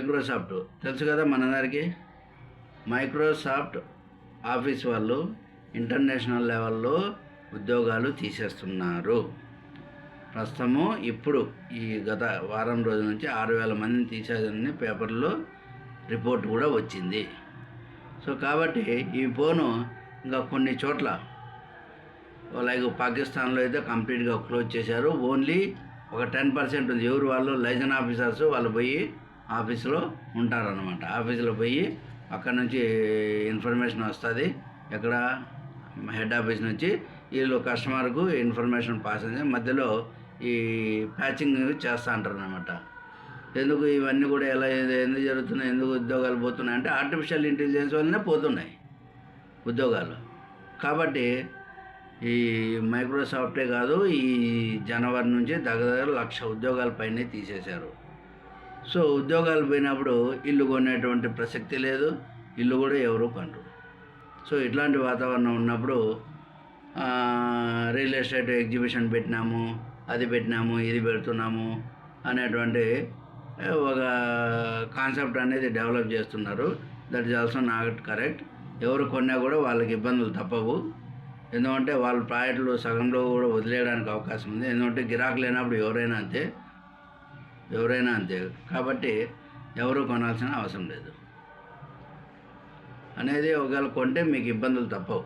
Microsoft తెలుసు కదా మనందరికీ? మైక్రోసాఫ్ట్ ఆఫీస్ వాళ్ళు ఇంటర్నేషనల్ లెవెల్లో ఉద్యోగాలు తీసేస్తున్నారు. ప్రస్తుతము ఇప్పుడు ఈ గత వారం రోజుల నుంచి ఆరు వేల మందిని తీసేదని పేపర్లో రిపోర్ట్ కూడా వచ్చింది. సో కాబట్టి ఈ ఫోను ఇంకా కొన్ని చోట్ల లైక్ పాకిస్తాన్లో అయితే కంప్లీట్గా క్లోజ్ చేశారు. ఓన్లీ ఒక టెన్ పర్సెంట్ ఉంది. ఎవరు వాళ్ళు? లైజన్ ఆఫీసర్స్ వాళ్ళు పోయి ఆఫీసులో ఉంటారనమాట ఆఫీసులో పోయి అక్కడ నుంచి ఇన్ఫర్మేషన్ వస్తుంది. ఎక్కడ? హెడ్ ఆఫీస్ నుంచి వీళ్ళు కస్టమర్కు ఇన్ఫర్మేషన్ పాస్ అయింది. మధ్యలో ఈ ప్యాచింగ్ చేస్తూ ఉంటారు అనమాట ఎందుకు ఇవన్నీ కూడా ఎలా ఎందుకు జరుగుతున్నాయి? ఎందుకు ఉద్యోగాలు పోతున్నాయి? అంటే ఆర్టిఫిషియల్ ఇంటెలిజెన్స్ వల్లనే పోతున్నాయి ఉద్యోగాలు. కాబట్టి ఈ మైక్రోసాఫ్టే కాదు ఈ జనవరి నుంచి దగ్గర దగ్గర లక్ష ఉద్యోగాల పైనే తీసేశారు. సో ఉద్యోగాలు పోయినప్పుడు ఇల్లు కొనేటువంటి ప్రసక్తి లేదు ఇల్లు కూడా ఎవరు కొనరు. సో ఇట్లాంటి వాతావరణం ఉన్నప్పుడు రియల్ ఎస్టేట్ ఎగ్జిబిషన్ పెట్టినాము అది పెట్టినాము ఇది పెడుతున్నాము అనేటువంటి ఒక కాన్సెప్ట్ అనేది డెవలప్ చేస్తున్నారు. That is also not correct. ఎవరు కొన్నా కూడా వాళ్ళకి ఇబ్బందులు తప్పవు. ఎందుకంటే వాళ్ళ ప్రాజెక్టులు సగంలో కూడా వదిలేయడానికి అవకాశం ఉంది. ఎందుకంటే గిరాకు లేనప్పుడు ఎవరైనా అంతే. ఎవరైనా అంతే. కాబట్టి ఎవరు కొనాల్సిన అవసరం లేదు. అనేది ఒకవేళ కొంటే మీకు ఇబ్బందులు తప్పవు.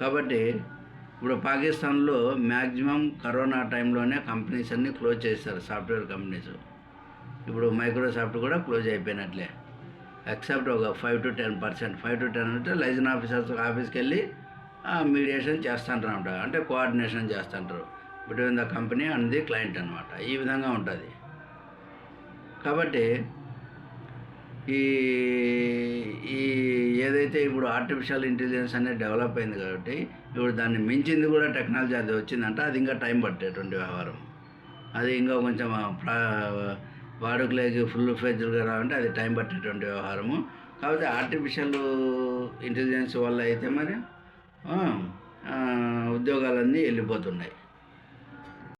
కాబట్టి ఇప్పుడు పాకిస్తాన్లో మ్యాక్సిమం కరోనా టైంలోనే కంపెనీస్ అన్నీ క్లోజ్ చేస్తారు సాఫ్ట్వేర్ కంపెనీస్. ఇప్పుడు మైక్రోసాఫ్ట్ కూడా క్లోజ్ అయిపోయినట్లే. ఎక్సెప్ట్ ఒక five to ten percent. Five to ten అంటే లైజన్ ఆఫీసర్స్ ఆఫీస్కి వెళ్ళి మీడియేషన్ చేస్తుంటారు అనమాట అంటే కోఆర్డినేషన్ చేస్తుంటారు. Between the company and the client అనమాట ఈ విధంగా ఉంటుంది. కాబట్టి ఈ ఈ ఏదైతే ఇప్పుడు ఆర్టిఫిషియల్ ఇంటెలిజెన్స్ అనేది డెవలప్ అయింది కాబట్టి ఇప్పుడు దాన్ని మించింది కూడా టెక్నాలజీ అది వచ్చిందంటే. అది ఇంకా టైం పట్టేటువంటి వ్యవహారం. అది ఇంకా కొంచెం ప్రా- వాడుకలోకి ఫుల్ ఫ్లెజ్డ్గా రావాలంటే అది టైం పట్టేటువంటి వ్యవహారము. కాబట్టి ఆర్టిఫిషియల్ ఇంటెలిజెన్స్ వల్ల అయితే మరి ఉద్యోగాలన్నీ వెళ్ళిపోతున్నాయి.